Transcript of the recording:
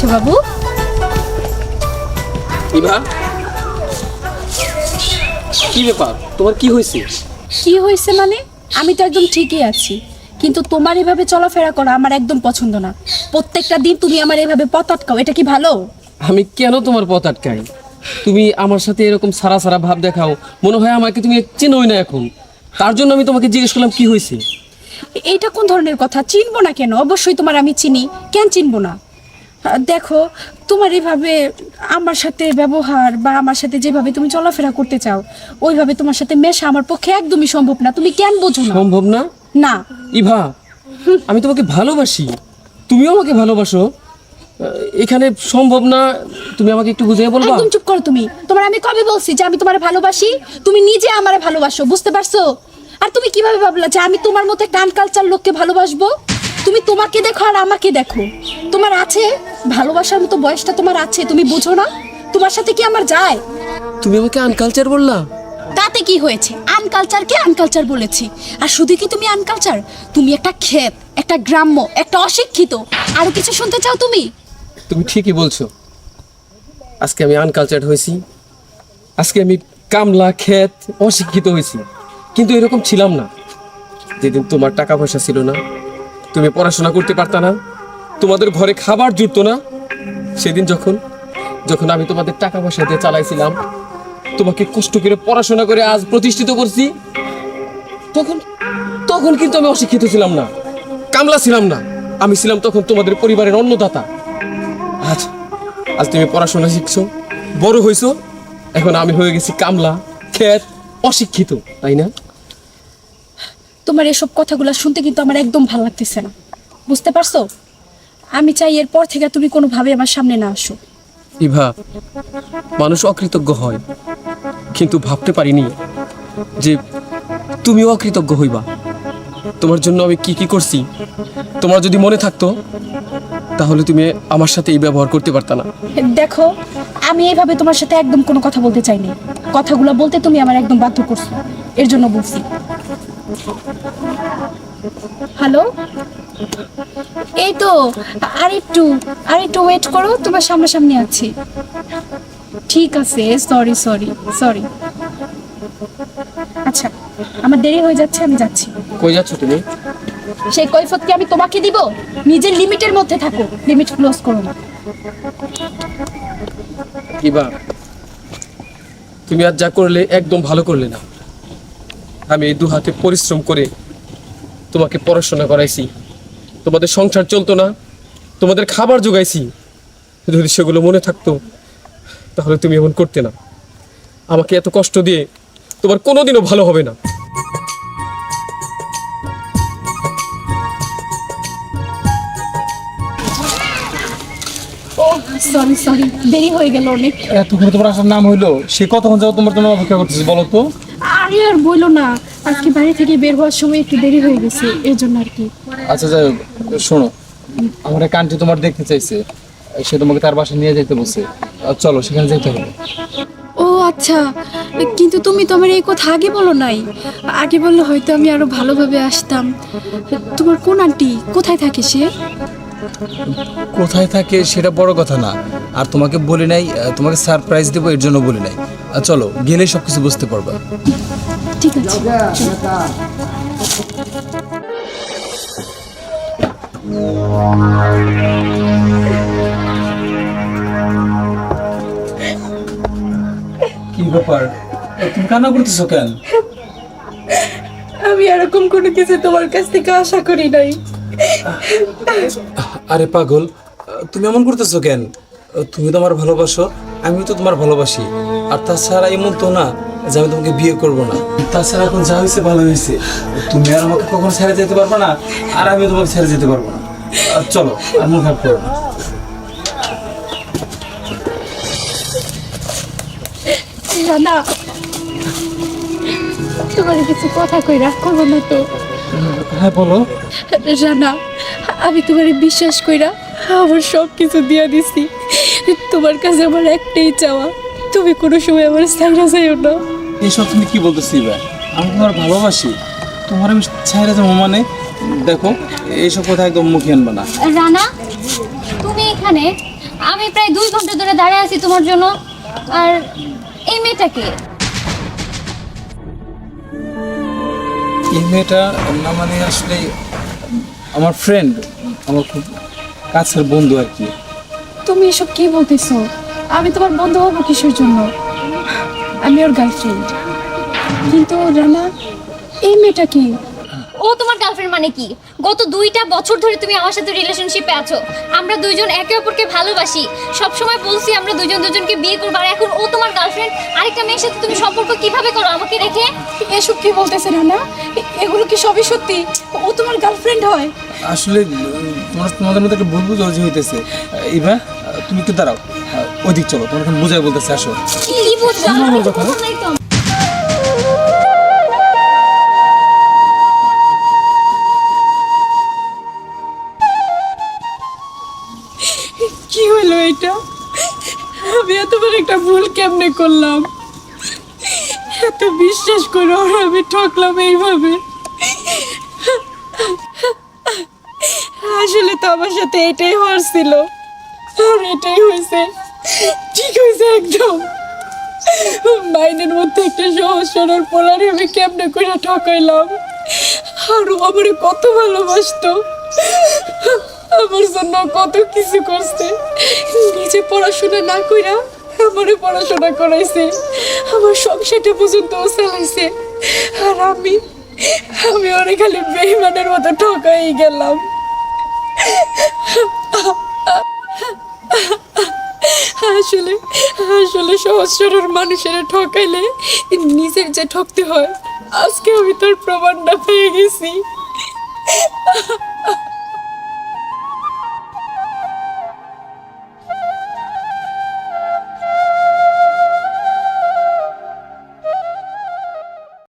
আছে বাবু? ইভা? কি ব্যাপার? তোমার কি হয়েছে? কি হয়েছে মানে? আমি তো একদম ঠিকই আছি। কিন্তু তোমার এভাবে চলাফেরা করা আমার একদম পছন্দ না। প্রত্যেকটা দিন তুমি আমার এভাবে পথ আটকাও এটা কি ভালো? আমি কেন তোমার পথ আটকাই? তুমি আমার সাথে এরকম সারা সারা ভাব দেখাও মনে হয় আমাকে তুমি চেনোই না এখন। তার জন্য আমি তোমাকে জিজ্ঞেস করলাম কি হয়েছে? এটা কোন ধরনের কথা? চিনবো না কেন? অবশ্যই তোমার আমি চিনি। কেন চিনবো না? দেখো তোমার এভাবে আমার সাথে ব্যবহার বা আমার সাথে যেভাবে তুমি চলাফেরা করতে চাও ওইভাবে তোমার সাথে মেশা আমার পক্ষে একদমই সম্ভব না। তুমি কেন বোঝো না? সম্ভব না? না। ইভা আমি তোমাকে ভালোবাসি। তুমিও আমাকে ভালোবাসো। এখানে সম্ভব না তুমি আমাকে একটু বুঝিয়ে বলবা? একদম চুপ করো তুমি। তোমার আমি কবে বলছি যে আমি তোমার ভালোবাসি? তুমি নিজে আমারে ভালোবাসো বুঝতে পারছ? আর তুমি কীভাবে ভাবলা যে আমি তোমার মতো একটা আনকালচার লোককে ভালোবাসবো? তুমি তোমাকে দেখো আর আমাকে দেখো। তোমার আছে? ভালোবাসার মতো বয়সটা তোমার আছে তুমি বুঝো না? তোমার সাথে কি আমার যায়? তুমি আমাকে আনকালচার বললা? তাতে কি হয়েছে? আনকালচারকে আনকালচার বলেছি। আর শুধু কি তুমি আনকালচার তুমি একটা ক্ষেত একটা গ্রাম্য একটা অশিক্ষিত। আরও কিছু শুনতে চাও তুমি? তুমি ঠিকই বলছো। আজকে আমি আনকালচার্ড হয়েছি। আজকে আমি কামলা ক্ষেত অশিক্ষিত হয়েছি। কিন্তু এরকম ছিলাম না। যেদিন তোমার টাকা পয়সা ছিল না তুমি পড়াশোনা করতে পারতা না। তোমাদের ঘরে খাবার জুটতো না? সেদিন যখন যখন আমি তোমাদের টাকা পয়সা দিয়ে চালাইছিলাম, তোমাকে কষ্ট করে পড়াশোনা করে আজ প্রতিষ্ঠিত করছি, তখন তখন কিন্তু আমি অশিক্ষিত ছিলাম না, কামলা ছিলাম না। আমি ছিলাম তখন তোমাদের পরিবারের অন্নদাতা। আজ আজ তুমি পড়াশোনা শিখছো, বড় হইছো, এখন আমি হয়ে গেছি কামলা ক্ষেত অশিক্ষিত, তাই না? তোমার এসব কথাগুলো শুনতে কিন্তু আমার একদম ভালো লাগতেছে না। বুঝতে পারছ? আমি চাই এরপর থেকে তুমি কোনোভাবে আমার সামনে না আসো। ইভা মানুষ অকৃতজ্ঞ হয় কিন্তু ভাবতে পারিনি যে তুমিও অকৃতজ্ঞ হইবা। তোমার জন্য আমি কি কি করছি? তোমার যদি মনে থাকতো তাহলে তুমি আমার সাথে এই ব্যবহার করতে পারতা না। দেখো আমি এইভাবে তোমার সাথে একদম কোনো কথা বলতে চাইনি। কথাগুলো বলতে তুমি আমার একদম বাধ্য করছ। এর জন্য বলছি। হ্যালো এই তো আর একটু আর একটু ওয়েট করো তোমার সামনাসামনি আছি। ঠিক আছে সরি সরি সরি আচ্ছা আমার দেরি হয়ে যাচ্ছে আমি যাচ্ছি। কই যাচ্ছ তুমি? সেই কৈফত কি আমি তোমাকে দিব। নিজের লিমিটের মধ্যে থাকো লিমিট ক্লোজ করো না। ইভা তুমি আজ যা করলে একদম ভালো করলে না। আমি এই দু হাতে পরিশ্রম করে তোমাকে পড়াশোনা করাইছি। তোমাদের সংসার চলতো না তোমাদের খাবার জোগাইছি। যদি সেগুলো মনে থাকতো তাহলে তুমি এমন করতে না। আমাকে এত কষ্ট দিয়ে তোমার কোনোদিনও ভালো হবে না। সরি সরি দেরি হয়ে গেল অনেক। এতক্ষণ তোমার আসার নাম হইল সে কতক্ষণ যাও তোমার জন্য অপেক্ষা করতেছি বলো তো? আরে আর বইলো না আজকে বাড়ি থেকে বের হওয়ার সময় একটু দেরি হয়ে গেছে এর জন্য আর কি। আচ্ছা যাই হোক, শোনো আমার এক আন্টি তোমার দেখতে চাইছে সে তোমাকে তার বাসায় নিয়ে যেতে বলছে। আহ, চলো সেখানে যেতে হবে। ও আচ্ছা কিন্তু তুমি তো আমার এই কথা আগে বলো নাই। আগে বললে হয়তো আমি আরও ভালোভাবে আসতাম। তোমার কোন আন্টি? কোথায় থাকে সে? কোথায় থাকে সেটা বড় কথা না। আর তোমাকে বলি নাই আহ, তোমাকে সারপ্রাইজ দেবো এর জন্য বলি নাই। চলো গেলে সব কিছু বুঝতে পারবা। ঠিক আছে কি ব্যাপার? তুমি কান্না করতেছো কেন? আমি এরকম কোনো কিছু তোমার কাছ থেকে আশা করি নাই। আরে পাগল তুমি এমন করতেছো কেন? তুমি তো আমার ভালোবাসো আমিও তো তোমার ভালোবাসি। আর তাছাড়া এমন তো না যে আমি তোমাকে বিয়ে করব না। তাছাড়া এখন যা হয়েছে ভালো হয়েছে। তুমি আর আমাকে কখনো ছেড়ে যেতে পারবে না আর আমি তোমাকে ছেড়ে যেতে পারব না। আর চলো আর মন খারাপ করো না। না তোমার কিছু কথা কই রাখ করব না তো। হ্যাঁ বলো। রানা আমি তোমার বিশ্বাস কইরা আমার সব কিছু দিয়া দিছি। তোমার কাছে আমার একটাই চাওয়া তুমি কোনো সময় আমার সাইরা যাইও না। এইসব তুমি কি বলতেছি এবার? আমি তোমার ভালোবাসি। তোমার আমি ছেড়ে যাব মানে? দেখো এইসব কথা একদম মুখে আনবে না। রানা তুমি এখানে? আমি প্রায় দুই ঘণ্টা ধরে দাঁড়িয়ে আছি তোমার জন্য। আর এই মেয়েটাকে এই মেয়েটা না মানে আসলে আমার ফ্রেন্ড আমার খুব কাছের বন্ধু আর কি। তুমি এসব কি বলতেছো? আমি তোমার বন্ধু হব কিসের জন্য। আমি ওর গার্লফ্রেন্ড কিন্তু রানা এই মেয়েটা কি? ও তোমার গার্লফ্রেন্ড মানে কি? গত দুইটা বছর ধরে তুমি আমার সাথে রিলেশনশিপে আছো। আমরা দুইজন একে অপরকে ভালোবাসি। সব সময় বলছি আমরা দুজন দুজনকে বিয়ে করব। আর এখন ও তোমার গার্লফ্রেন্ড আরেকটা মেয়ের সাথে তুমি সম্পর্ক কীভাবে করো আমাকে রেখে এসব কি বলতেছে রানা? এগুলো কি সবই সত্যি? ও তোমার গার্লফ্রেন্ড হয়। আসলে তোমার তোমাদের মধ্যে একটা ভুল বুঝাবুঝি হইতেছে। ইভা তুমি একটু দাঁড়াও। আহ, ওইদিক চলো তোমার এখন বুঝাই বলতেছে আসো। কি হলো এটা? আমি এত বড় একটা ভুল কেমনে করলাম? এত বিশ্বাস করে ওরা আমি ঠকলাম এইভাবে? আসলে তো আমার সাথে এটাই হওয়ার ছিল। আর এটাই হয়েছে। ঠিক হয়েছে একদম? মাইনের মধ্যে একটা সহজ সরল আমি কেমনে করে ঠকাইলাম? আর ও কত ভালোবাসতো। আমার জন্য কত কিছু করছে। নিজে পড়াশোনা না কইরা আমারে পড়াশোনা করাইছে। আমার সংসারটা পর্যন্ত চালাইছে। আর আমি আমি ওরে খালি মতো ঠকাই গেলাম। আসলে আসলে সহজ সরল মানুষেরা ঠকাইলে নিজের যে ঠকতে হয়, আজকে আমি তোর প্রমাণটা পেয়ে গেছি।